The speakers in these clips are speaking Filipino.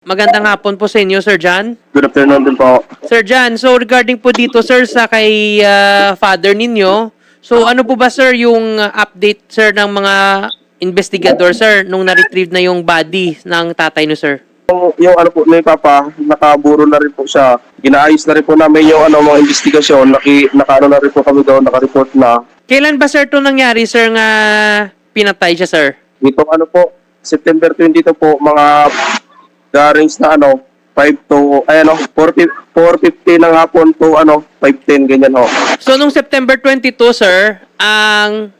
Magandang hapon po sa inyo, Sir John. Good afternoon din po. Sir John, so regarding po dito, sir, sa kay ah, father ninyo, so ano po ba, sir, yung ah, update, sir, ng mga investigador, sir, nung na-retrieve na yung body ng tatay no, sir? Yung, yung ano po ni Papa, nakaburo na rin po siya. Inaayos na rin po namin yung ano, mga investigasyon. Naki, nakaano na rin po kami doon, nakareport na. Kailan ba, sir, to nangyari, sir, nga pinatay siya, sir? Itong ano po, September 22 po, mga garings na ano, 5 to, ay ano, 4, 4.50 ng hapon to ano, 5.10, ganyan ho. So, nung September 22, sir, ang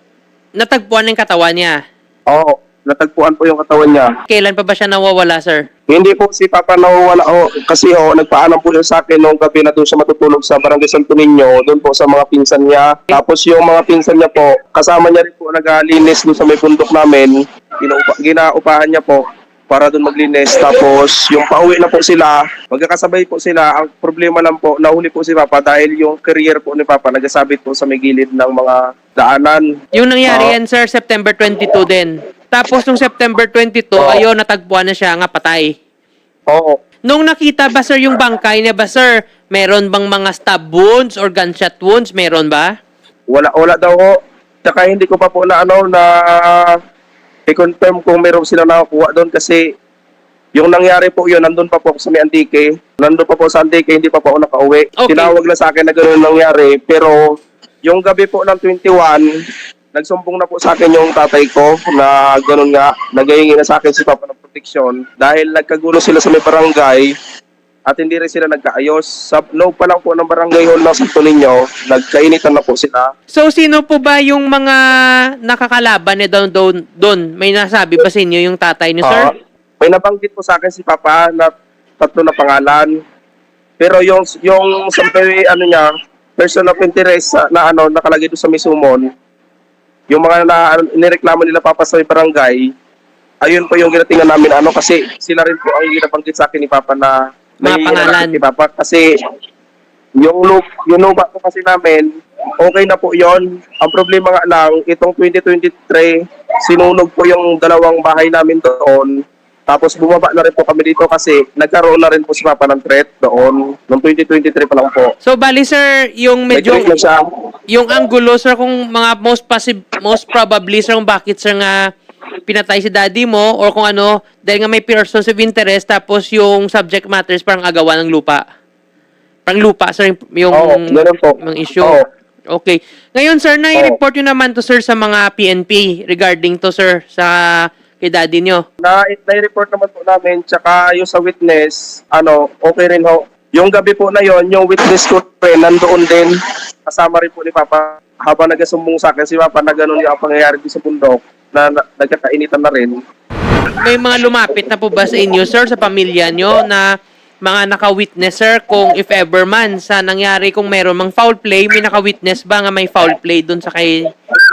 natagpuan ng katawan niya. Oo, natagpuan po yung katawan niya. Kailan pa ba siya nawawala, sir? Hindi po si Papa nawawala ho, kasi ho, nagpaalam po siya sa akin nung gabi na doon siya matutulog sa Barangay Santo Niño, doon po sa mga pinsan niya. Tapos yung mga pinsan niya po, kasama niya rin po naglinis doon sa may bundok namin, ginaupa, ginaupahan niya po para doon maglinis. Tapos yung pauwi na po sila, magkakasabay po sila. Ang problema lang po, nahuli po si Papa dahil yung career po ni Papa nagasabit po sa may gilid ng mga daanan. Yung nangyari Oo. yan, sir, September 22 din. Tapos, nung September 22, Oo. ayun, natagpuan na siya nga patay. Oo. Nung nakita ba, sir, yung bangkay niya ba, sir, meron bang mga stab wounds or gunshot wounds? Meron ba? Wala wala daw ho. Tsaka hindi ko pa po na ano na i-confirm kung meron sila nakakuha doon kasi yung nangyari po yun, nandun pa po ako sa may Antique. Nandun pa po sa Antique, hindi pa po ako nakauwi. Okay. Tinawag na sa akin na gano'n nangyari. Pero yung gabi po ng 21, nagsumbong na po sa akin yung tatay ko na gano'n nga, nagahingi na sa akin si Papa ng proteksyon dahil nagkagulo sila sa may barangay at hindi rin sila nagkaayos. Sa loob pa lang po ng barangay hall ng Santo Niño, nagkainitan na po sila. So, sino po ba yung mga nakakalaban niya doon, doon, doon? May nasabi ba sa inyo yung tatay niyo, sir? Ah, may nabanggit po sa akin si Papa na tatlo na pangalan. Pero yung yung sa ano niya, person of interest sa- na ano nakalagay doon sa may sumon, yung mga na ano, inireklamo nila Papa sa may barangay, ayun po yung ginatingan namin ano kasi sila rin po ang ginabanggit sa akin ni Papa na Mga may pangalan. hinanakit ni Papa kasi yung loop, yung lupa po kasi namin, okay na po yon. Ang problema nga lang, itong 2023, sinunog po yung dalawang bahay namin doon. Tapos bumaba na rin po kami dito kasi nagkaroon na rin po si Papa ng threat doon. Noong 2023 pa lang po. So, bali, sir, yung medyo... Siya. yung anggulo, sir, kung mga most possible, most probably, sir, kung bakit, sir, nga pinatay si daddy mo or kung ano, dahil nga may persons of interest, tapos yung subject matter is parang agawan ng lupa. Parang lupa, sir, yung, Oo, ganun po. yung issue. Oo. Okay. Ngayon, sir, nai-report yun naman to, sir, sa mga PNP regarding to, sir, sa kay daddy nyo. Na, na-report naman po namin, tsaka yung sa witness, ano, okay rin ho. Yung gabi po na yon yung witness ko rin, nandoon din, kasama rin po ni Papa. Habang nagasumbong sa akin si Papa na gano'n yung pangyayari din sa bundok, na, na nagkakainitan na rin. May mga lumapit na po ba sa inyo, sir, sa pamilya nyo na mga naka-witness, sir, kung if ever man sa nangyari kung meron mang foul play, may naka-witness ba nga may foul play dun sa kay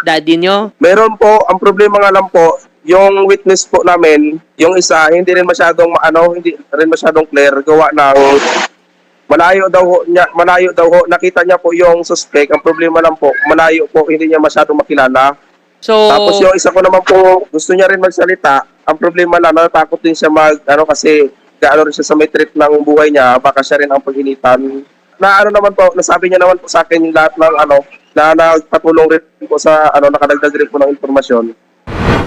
daddy nyo? Meron po, ang problema nga lang po, yung witness po namin, yung isa, hindi rin masyadong, ma- ano, hindi rin masyadong clear, gawa ng malayo daw ho, niya, malayo daw ho, nakita niya po yung suspect, ang problema lang po, malayo po, hindi niya masyadong makilala. So, Tapos yung isa ko naman po, gusto niya rin magsalita, ang problema lang, natatakot din siya mag, ano, kasi, gaano rin siya sa may trip ng buhay niya, baka siya rin ang pag-initan. Na ano naman po, nasabi niya naman po sa akin yung lahat ng ano, na nagpatulong rin po sa, ano, nakadagdag rin po ng informasyon.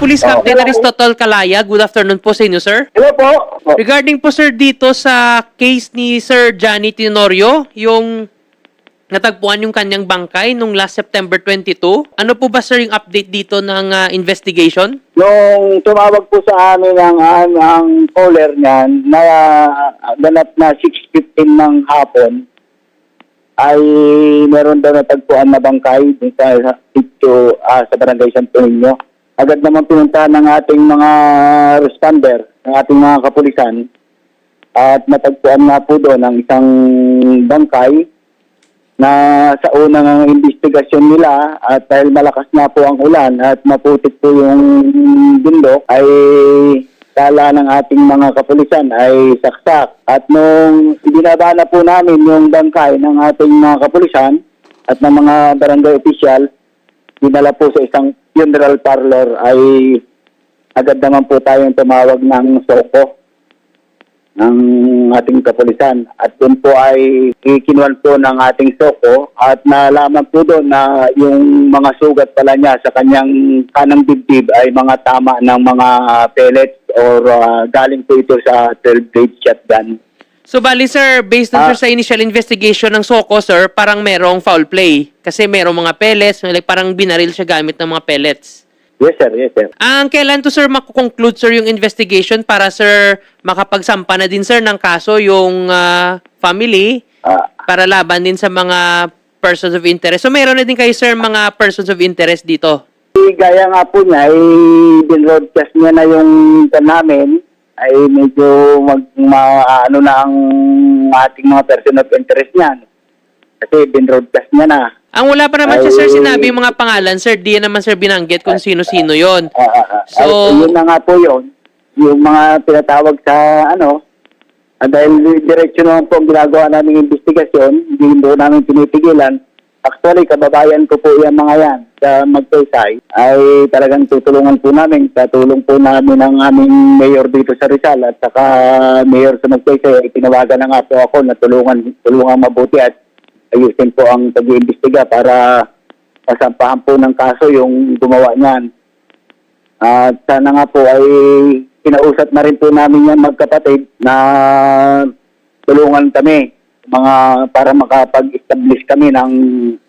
Police Oh. Captain Aristotol Calaya, good afternoon po sa inyo, sir. Hello po. Regarding po, sir, dito sa case ni Sir Johnny Tenorio, yung natagpuan yung kanyang bangkay nung last September 22. Ano po ba, sir, yung update dito ng ah, investigation? Nung tumawag po sa amin ang, ang, ang caller niyan na uh, ganap na 6.15 ng hapon ay meron daw natagpuan na bangkay dun sa sitio ah, sa barangay Santo Niño. Agad naman pinuntahan ng ating mga responder, ng ating mga kapulisan at natagpuan nga po doon ang isang bangkay na sa unang investigasyon nila at dahil malakas na po ang ulan at maputik po yung bundok ay kala ng ating mga kapulisan ay saksak. At nung ibinaba na po namin yung bangkay ng ating mga kapulisan at ng mga barangay official, dinala po sa isang funeral parlor ay agad naman po tayong tumawag ng SOCO ng ating kapulisan. At doon po ay ikinuan po ng ating soko at nalaman po doon na yung mga sugat pala niya sa kanyang kanang dibdib ay mga tama ng mga pellets or ah, galing po ito sa 12 gauge shotgun. So, bali, sir, based on Ah. sir, sa initial investigation ng SOCO, sir, parang merong foul play. Kasi merong mga pellets, like parang binaril siya gamit ng mga pellets. Yes sir, yes sir. Ang kailan to, sir, makukonclude, sir, yung investigation para, sir, makapagsampa na din, sir, ng kaso yung ah, family Ah, para laban din sa mga persons of interest. So, meron na din kayo, sir, mga persons of interest dito. Eh, gaya nga po niya, ay binroadcast niya na yung kan namin, ay medyo mag, ma, ano na ang ating mga person of interest niyan. Kasi binroadcast niya na. Ang wala pa naman siya, sir, sinabi yung mga pangalan, sir. Di naman, sir, binanggit kung sino-sino yon. Ah, ah, ah. So- Ay, yun na nga po yun. Yung mga tinatawag sa ano, ah, dahil diretso naman po ang ginagawa namin investigasyon, hindi po namin tinitigilan. Actually, kababayan ko po yung mga yan sa Magsaysay ay talagang tutulungan po namin. Sa tulong po namin ng aming mayor dito sa Rizal at saka mayor sa Magsaysay ay tinawagan na nga po ako na tulungan, tulungan mabuti at ayusin po ang pag-iimbestiga para masampahan po ng kaso yung gumawa niyan. At sana nga po ay kinausap na rin po namin yan magkapatid na tulungan kami mga para makapag-establish kami ng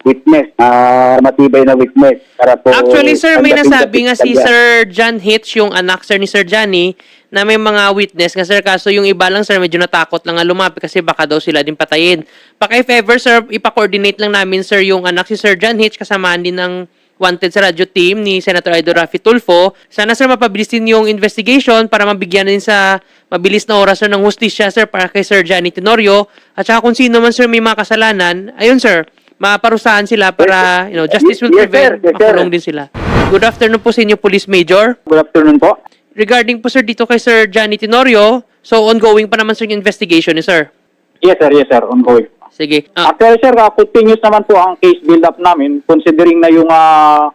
witness, ah, matibay na witness para po Actually, sir, may nasabi nga si. Sir John Hitch, yung anak, sir, ni Sir Johnny, na may mga witness nga, sir. Kaso yung iba lang, sir, medyo natakot lang nga lumapit kasi baka daw sila din patayin. Baka if ever, sir, ipa-coordinate lang namin, sir, yung anak si Sir John Hitch, kasamaan din ng wanted sa radio team ni Senator Idol Rafi Tulfo. Sana, sir, mapabilis din yung investigation para mabigyan din sa mabilis na oras, sir, ng hustisya, sir, para kay Sir Johnny Tenorio. At saka kung sino man, sir, may mga kasalanan, ayun, sir, maparusahan sila para, you know, justice will Yes, sir. prevail. Yes, sir. Makulong din sila. Good afternoon po sa inyo, Police Major. Good afternoon po. Regarding po, sir, dito kay Sir Johnny Tenorio, so ongoing pa naman, sir, yung investigation ni sir. Yes sir, yes sir, ongoing. Sige. Ah, Actually sir, uh, continuous naman po ang case build-up namin considering na yung ah,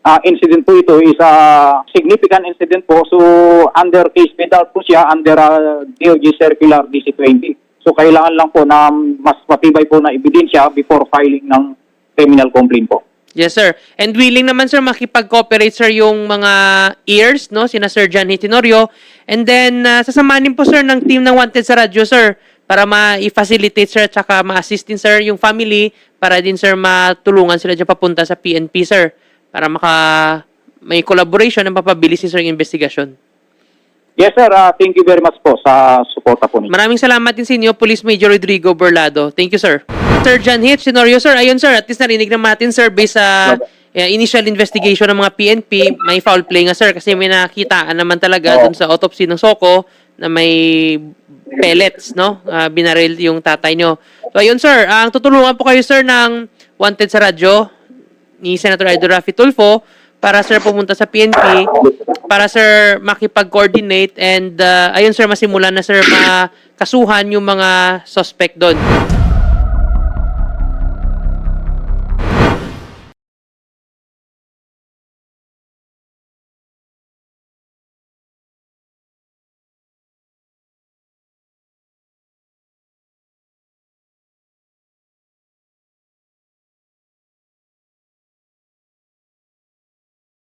ah, incident po ito is a significant incident po. So under case build-up po siya under ah, DOJ Circular DC-20. So kailangan lang po na mas matibay po na ebidensya before filing ng criminal complaint po. yes, sir. And willing naman, sir, makipag-cooperate, sir, yung mga ears, no? Sina Sir Johnny Tenorio. And then, uh, sasamanin po, sir, ng team ng Wanted sa radyo, sir, para ma-facilitate, sir, at saka ma-assist din, sir, yung family, para din, sir, matulungan sila dyan papunta sa PNP, sir, para maka may collaboration na mapabilis, sir, yung investigation. Yes sir, ah, thank you very much po sa suporta po ninyo. Maraming salamat din sa inyo, Police Major Rodrigo Berlado. Thank you, sir. Sir John Hitch, Tenorio, sir. Ayun, sir. At least narinig naman natin, sir, based sa uh, initial investigation ng mga PNP, may foul play nga, sir. Kasi may nakitaan naman talaga dun sa autopsy ng Soko na may pellets, no? Ah, binaril yung tatay nyo. So, ayun, sir. Ang tutulungan po kayo, sir, ng Wanted sa radyo ni Senator Edo Rafi Tulfo para sir pumunta sa PNP para sir makipag-coordinate and uh, ayun sir masimulan na sir makasuhan yung mga suspect doon.